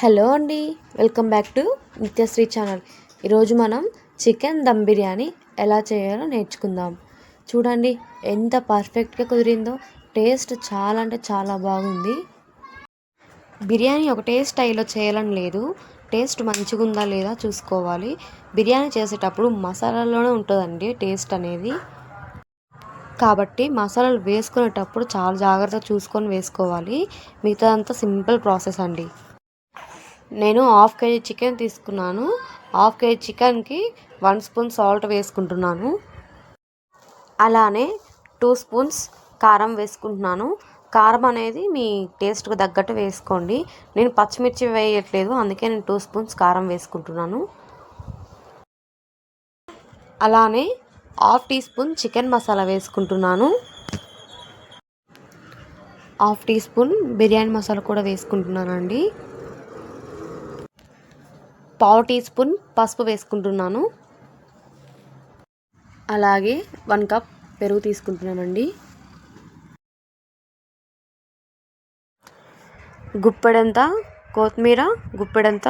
Hello అండి welcome back to Nithyasri channel. ఈరోజు మనం చికెన్ దమ్ బిర్యానీ ఎలా చేయాలో నేర్చుకుందాం. చూడండి ఎంత పర్ఫెక్ట్గా కుదిరిందో. టేస్ట్ చాలా అంటే చాలా బాగుంది. బిర్యానీ ఒకటే స్టైల్లో చేయాలని లేదు. టేస్ట్ మంచిగా ఉందా లేదా చూసుకోవాలి. బిర్యానీ చేసేటప్పుడు మసాలాలోనే ఉంటుందండి టేస్ట్ అనేది. కాబట్టి మసాలాలు వేసుకునేటప్పుడు చాలా జాగ్రత్తగా చూసుకొని వేసుకోవాలి. మిగతాదంతా సింపుల్ ప్రాసెస్ అండి. నేను హాఫ్ కేజీ చికెన్ తీసుకున్నాను. హాఫ్ కేజీ చికెన్కి వన్ స్పూన్ సాల్ట్ వేసుకుంటున్నాను. అలానే టూ స్పూన్స్ కారం వేసుకుంటున్నాను. కారం అనేది మీ టేస్ట్కి తగ్గట్టు వేసుకోండి. నేను పచ్చిమిర్చి వేయట్లేదు అందుకే నేను టూ స్పూన్స్ కారం వేసుకుంటున్నాను. అలానే half teaspoon chicken masala వేసుకుంటున్నాను. Half teaspoon biryani masala కూడా వేసుకుంటున్నానండి. పావు టీ స్పూన్ పసుపు వేసుకుంటున్నాను. అలాగే వన్ కప్ పెరుగు తీసుకుంటున్నానండి. గుప్పెడంత కొత్తిమీర గుప్పెడంత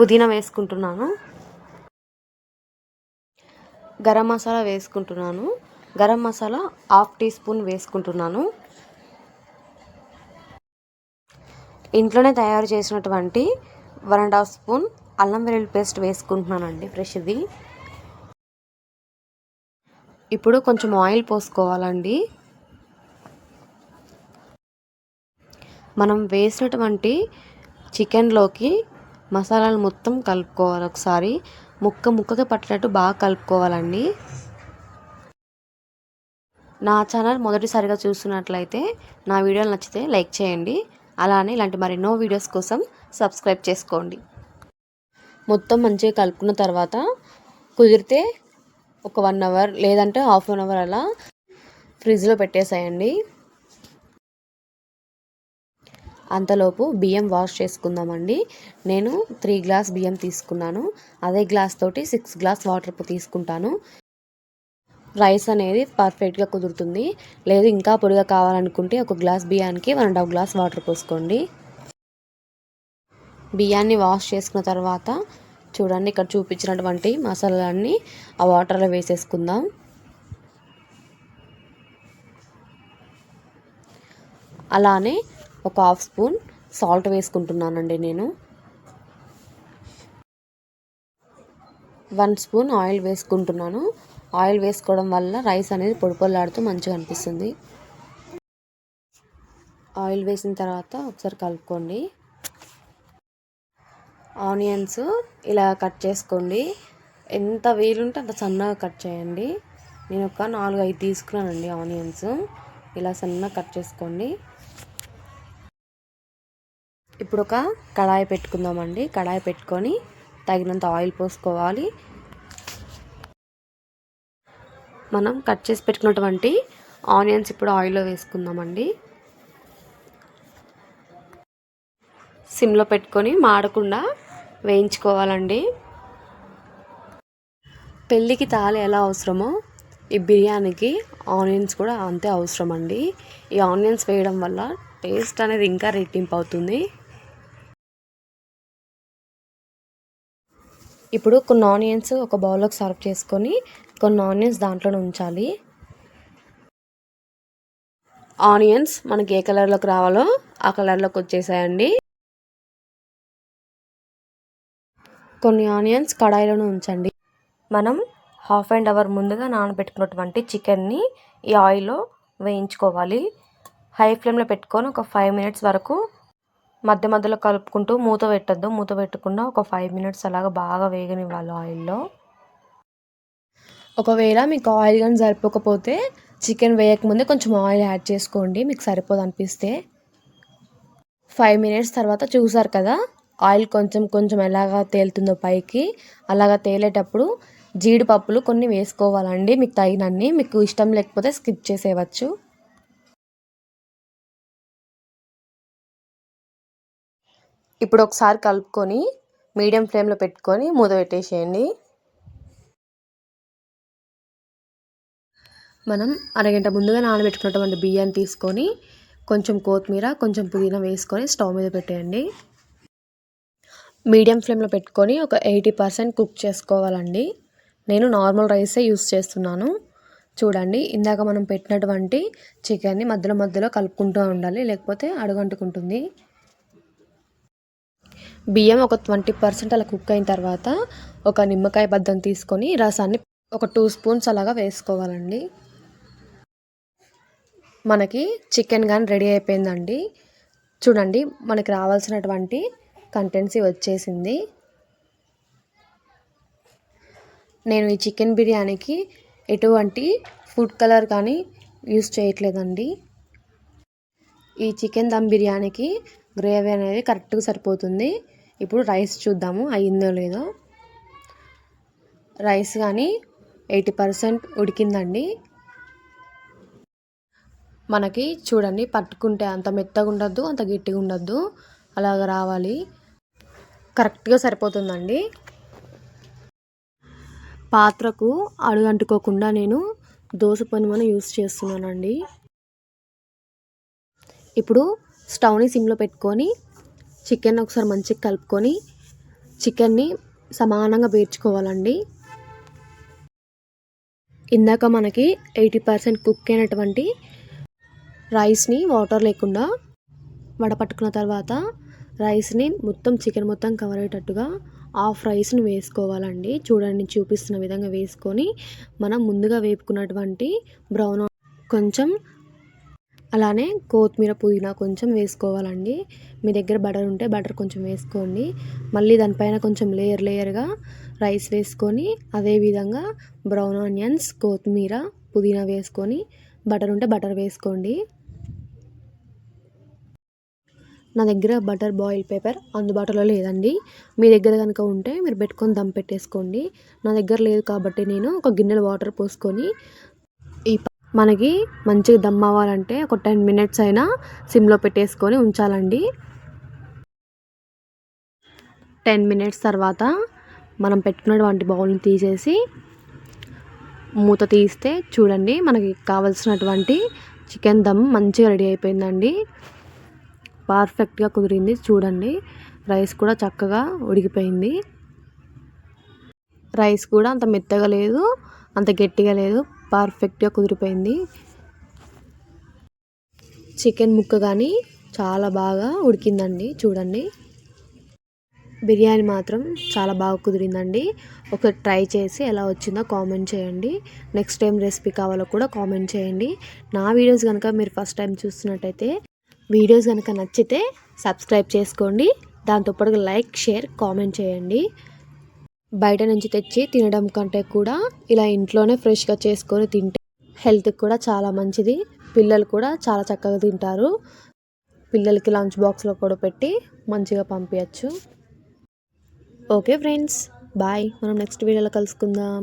పుదీనా వేసుకుంటున్నాను. గరం మసాలా వేసుకుంటున్నాను. Garam masala half teaspoon వేసుకుంటున్నాను. ఇంట్లోనే తయారు చేసినటువంటి వన్ అండ్ హాఫ్ స్పూన్ అల్లం వెల్లుల్లి పేస్ట్ వేసుకుంటున్నానండి ఫ్రెష్ది. ఇప్పుడు కొంచెం ఆయిల్ పోసుకోవాలండి. మనం వేసినటువంటి చికెన్లోకి మసాలాలు మొత్తం కలుపుకోవాలి ఒకసారి. ముక్క ముక్కకి పట్టేటట్టు బాగా కలుపుకోవాలండి. నా ఛానల్ మొదటిసారిగా చూస్తున్నట్లయితే నా వీడియోలు నచ్చితే లైక్ చేయండి. అలానే ఇలాంటి మరెన్నో వీడియోస్ కోసం సబ్స్క్రైబ్ చేసుకోండి. మొత్తం మంచిగా కలుపుకున్న తర్వాత కుదిరితే ఒక వన్ అవర్ లేదంటే హాఫ్ అన్ అవర్ అలా ఫ్రిడ్జ్లో పెట్టేసేయండి. అంతలోపు బియ్యం వాష్ చేసుకుందామండి. నేను త్రీ గ్లాస్ బియ్యం తీసుకున్నాను. అదే గ్లాస్ తోటి సిక్స్ గ్లాస్ వాటర్ తీసుకుంటాను. రైస్ అనేది పర్ఫెక్ట్గా కుదురుతుంది. లేదు ఇంకా పొడిగా కావాలనుకుంటే ఒక గ్లాస్ బియ్యానికి one and half glass water పోసుకోండి. బియ్యాన్ని వాష్ చేసుకున్న తర్వాత చూడండి ఇక్కడ చూపించినటువంటి మసాలాలన్నీ ఆ వాటర్లో వేసేసుకుందాం. అలానే ఒక హాఫ్ స్పూన్ సాల్ట్ వేసుకుంటున్నానండి నేను. వన్ స్పూన్ ఆయిల్ వేసుకుంటున్నాను. ఆయిల్ వేసుకోవడం వల్ల రైస్ అనేది పొడి పొల్లాడుతూ మంచిగా అనిపిస్తుంది. ఆయిల్ వేసిన తర్వాత ఒకసారి కలుపుకోండి. ఆనియన్స్ ఇలా కట్ చేసుకోండి. ఎంత వీలుంటే అంత సన్నగా కట్ చేయండి. నేను ఒక నాలుగు ఐదు తీసుకున్నానండి ఆనియన్స్. ఇలా సన్నగా కట్ చేసుకోండి. ఇప్పుడు ఒక కడాయి పెట్టుకుందామండి. కడాయి పెట్టుకొని తగినంత ఆయిల్ పోసుకోవాలి. మనం కట్ చేసి పెట్టుకున్నటువంటి ఆనియన్స్ ఇప్పుడు ఆయిల్లో వేసుకుందామండి. సిమ్లో పెట్టుకొని మాడకుండా వేయించుకోవాలండి. పెళ్ళికి తాళి ఎలా అవసరమో ఈ బిర్యానీకి ఆనియన్స్ కూడా అంతే అవసరం అండి ఈ ఆనియన్స్ వేయడం వల్ల టేస్ట్ అనేది ఇంకా రెట్టింపు అవుతుంది ఇప్పుడు కొన్ని ఆనియన్స్ ఒక బౌల్లోకి సర్వ్ చేసుకొని కొన్ని ఆనియన్స్ దాంట్లోనే ఉంచాలి. ఆనియన్స్ మనకి ఏ కలర్లోకి రావాలో ఆ కలర్లోకి వచ్చేసాయండి. కొన్ని ఆనియన్స్ కడాయిలోనే ఉంచండి. మనం హాఫ్ అండ్ అవర్ ముందుగా నానబెట్టుకున్నటువంటి చికెన్ని ఈ ఆయిల్లో వేయించుకోవాలి. హై ఫ్లేమ్లో పెట్టుకొని ఒక ఫైవ్ మినిట్స్ వరకు మధ్య మధ్యలో కలుపుకుంటూ మూత పెట్టద్దు. మూత పెట్టకుండా ఒక ఫైవ్ మినిట్స్ అలాగా బాగా వేగనివ్వాలి ఆయిల్లో. ఒకవేళ మీకు ఆయిల్ కానీ సరిపోకపోతే చికెన్ వేయకముందే కొంచెం ఆయిల్ యాడ్ చేసుకోండి. మీకు సరిపోదు అనిపిస్తే ఫైవ్ మినిట్స్ తర్వాత చూసారు కదా? ఆయిల్ కొంచెం కొంచెం ఎలాగా తేలుతుందో పైకి అలాగా తేలేటప్పుడు జీడిపప్పులు కొన్ని వేసుకోవాలండి. మీకు తగినన్ని. మీకు ఇష్టం లేకపోతే స్కిప్ చేసేయవచ్చు. ఇప్పుడు ఒకసారి కలుపుకొని మీడియం ఫ్లేమ్లో పెట్టుకొని మూత పెట్టేసేయండి. మనం అరగంట ముందుగా నానబెట్టుకున్నటువంటి బియ్యాన్ని తీసుకొని కొంచెం కొత్తిమీర కొంచెం పుదీనా వేసుకొని స్టవ్ మీద పెట్టేయండి. మీడియం ఫ్లేమ్లో పెట్టుకొని ఒక ఎయిటీ పర్సెంట్ కుక్ చేసుకోవాలండి. నేను నార్మల్ రైసే యూస్ చేస్తున్నాను. చూడండి ఇందాక మనం పెట్టినటువంటి చికెన్ని మధ్యలో మధ్యలో కలుపుకుంటూ ఉండాలి లేకపోతే అడుగంటుకుంటుంది. బియ్యం ఒక ట్వంటీ పర్సెంట్ అలా కుక్ అయిన తర్వాత ఒక నిమ్మకాయ బద్దం తీసుకొని రసాన్ని ఒక టూ స్పూన్స్ అలాగా వేసుకోవాలండి. మనకి చికెన్ కానీ రెడీ అయిపోయిందండి. చూడండి మనకి రావాల్సినటువంటి కంటెన్సీ వచ్చేసింది. నేను ఈ చికెన్ బిర్యానీకి ఎటువంటి ఫుడ్ కలర్ కానీ యూస్ చేయట్లేదండి. ఈ చికెన్ దమ్ బిర్యానీకి గ్రేవీ అనేది కరెక్ట్గా సరిపోతుంది. ఇప్పుడు రైస్ చూద్దాము అయ్యిందో లేదో. రైస్ కానీ ఎయిటీ పర్సెంట్ ఉడికిందండి. మనకి చూడండి పట్టుకుంటే అంత మెత్తగా ఉండద్దు అంత గట్టిగా ఉండద్దు అలాగ రావాలి. కరెక్ట్గా సరిపోతుందండి. పాత్రకు అడుగు అంటుకోకుండా నేను దోశ పనిమను యూస్ చేస్తున్నానండి. ఇప్పుడు స్టవ్ని సిమ్లో పెట్టుకొని చికెన్ ఒకసారి మంచిగా కలుపుకొని చికెన్ని సమానంగా పేర్చుకోవాలండి ఇందాక మనకి ఎయిటీ పర్సెంట్ కుక్ అయినటువంటి రైస్ని వాటర్ లేకుండా వడపట్టుకున్న తర్వాత రైస్ని మొత్తం చికెన్ మొత్తం కవర్ అయ్యేటట్టుగా హాఫ్ రైస్ని వేసుకోవాలండి. చూడండి చూపిస్తున్న విధంగా వేసుకొని మనం ముందుగా వేపుకున్నటువంటి బ్రౌన్ కొంచెం అలానే కొత్తిమీర పుదీనా కొంచెం వేసుకోవాలండి. మీ దగ్గర బటర్ ఉంటే బటర్ కొంచెం వేసుకోండి. మళ్ళీ దానిపైన కొంచెం లేయర్ లేయర్గా రైస్ వేసుకొని అదేవిధంగా బ్రౌన్ ఆనియన్స్ కొత్తిమీర పుదీనా వేసుకొని బటర్ ఉంటే బటర్ వేసుకోండి. నా దగ్గర బటర్ బాయిల్ పేపర్ అందుబాటులో లేదండి. మీ దగ్గర కనుక ఉంటే మీరు పెట్టుకొని దమ్ పెట్టేసుకోండి. నా దగ్గర లేదు కాబట్టి నేను ఒక గిన్నెలో వాటర్ పోసుకొని ఈ మనకి మంచిగా దమ్ అవ్వాలంటే ఒక టెన్ మినిట్స్ అయినా సిమ్లో పెట్టేసుకొని ఉంచాలండి. టెన్ మినిట్స్ తర్వాత మనం పెట్టుకున్నటువంటి బౌల్ని తీసేసి మూత తీస్తే చూడండి మనకి కావలసినటువంటి చికెన్ దమ్ మంచిగా రెడీ అయిపోయిందండి. పర్ఫెక్ట్గా కుదిరింది. చూడండి. రైస్ కూడా చక్కగా ఉడికిపోయింది. రైస్ కూడా అంత మెత్తగా లేదు అంత గట్టిగా లేదు. పర్ఫెక్ట్గా కుదిరిపోయింది. చికెన్ ముక్క కానీ చాలా బాగా ఉడికిందండి. చూడండి. బిర్యానీ మాత్రం చాలా బాగా కుదిరిందండి. ఒక ట్రై చేసి ఎలా వచ్చిందో కామెంట్ చేయండి. నెక్స్ట్ టైం రెసిపీ కావాలో కూడా కామెంట్ చేయండి. నా వీడియోస్ కనుక మీరు ఫస్ట్ టైం చూస్తున్నట్టయితే వీడియోస్ కనుక నచ్చితే సబ్స్క్రైబ్ చేసుకోండి. దాంతోపాటు లైక్ షేర్ కామెంట్ చేయండి. బయట నుంచి తెచ్చి తినడం కంటే కూడా ఇలా ఇంట్లోనే ఫ్రెష్గా చేసుకొని తింటే హెల్త్కి కూడా చాలా మంచిది. పిల్లలు కూడా చాలా చక్కగా తింటారు. పిల్లలకి లంచ్ బాక్స్లో కూడా పెట్టి మంచిగా పంపించచ్చు ఓకే ఫ్రెండ్స్ బాయ్. మనం నెక్స్ట్ వీడియోలో కలుసుకుందాం.